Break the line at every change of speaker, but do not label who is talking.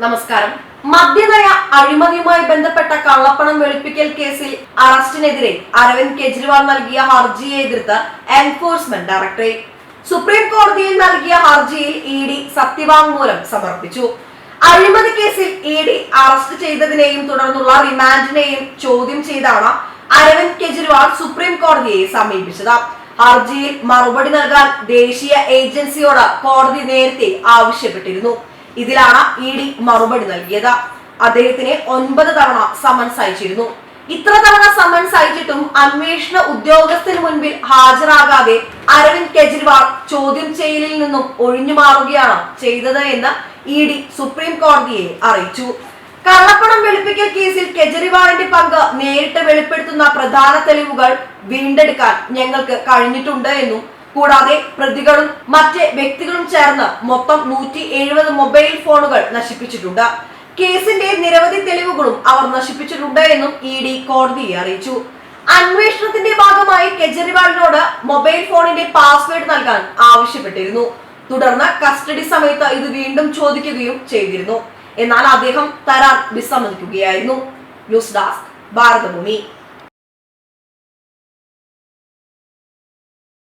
നമസ്കാരം. മദ്യനയ അഴിമതിയുമായി ബന്ധപ്പെട്ട കള്ളപ്പണം വെളുപ്പിക്കൽ കേസിൽ അറസ്റ്റിനെതിരെ അരവിന്ദ് കെജ്രിവാൾ നൽകിയ ഹർജിയെ എതിർത്ത് എൻഫോഴ്സ്മെന്റ് ഡയറക്ടറേറ്റ്. സുപ്രീം കോടതിയിൽ നൽകിയ ഹർജിയിൽ ഇ ഡി സത്യവാങ്മൂലം സമർപ്പിച്ചു. അഴിമതി കേസിൽ ഇ ഡി അറസ്റ്റ് ചെയ്തതിനെയും തുടർന്നുള്ള റിമാൻഡിനെയും ചോദ്യം ചെയ്താണ് അരവിന്ദ് കെജ്രിവാൾ സുപ്രീം കോടതിയെ സമീപിച്ചത്. ഹർജിയിൽ മറുപടി നൽകാൻ ദേശീയ ഏജൻസിയോട് കോടതി നേരത്തെ ആവശ്യപ്പെട്ടിരുന്നു. ഇതിലാണ് ഇ ഡി മറുപടി നൽകിയത്. അദ്ദേഹത്തിന് ഒൻപത് തവണ സമൻസ് അയച്ചിരുന്നു. ഇത്ര തവണ സമൻസ് അയച്ചിട്ടും അന്വേഷണ ഉദ്യോഗസ്ഥന് മുൻപിൽ ഹാജരാകാതെ അരവിന്ദ് കെജ്രിവാൾ ചോദ്യം ചെയ്യലിൽ നിന്നും ഒഴിഞ്ഞു മാറുകയാണ് ചെയ്തത് എന്ന് ഇ ഡി സുപ്രീം കോടതിയെ അറിയിച്ചു. കള്ളപ്പണം വെളുപ്പിക്കൽ കേസിൽ കെജ്രിവാളിന്റെ പങ്ക് നേരിട്ട് വെളിപ്പെടുത്തുന്ന പ്രധാന തെളിവുകൾ വീണ്ടെടുക്കാൻ ഞങ്ങൾക്ക് കഴിഞ്ഞിട്ടുണ്ട് എന്നും കൂടാതെ പ്രതികളും മറ്റ് വ്യക്തികളും ചേർന്ന് മൊത്തം നൂറ്റി എഴുപത് മൊബൈൽ ഫോണുകൾ നശിപ്പിച്ചിട്ടുണ്ട്. കേസിന്റെ നിരവധി തെളിവുകളും അവർ നശിപ്പിച്ചിട്ടുണ്ട് എന്നും ഇ ഡി കോടതിയെ അറിയിച്ചു. അന്വേഷണത്തിന്റെ ഭാഗമായി കെജ്രിവാളിനോട് മൊബൈൽ ഫോണിന്റെ പാസ്വേഡ് നൽകാൻ ആവശ്യപ്പെട്ടിരുന്നു. തുടർന്ന് കസ്റ്റഡി സമയത്ത് ഇത് വീണ്ടും ചോദിക്കുകയും ചെയ്തിരുന്നു. എന്നാൽ അദ്ദേഹം തരാൻ വിസമ്മതിക്കുകയായിരുന്നു. News desk Bharathabhoomi.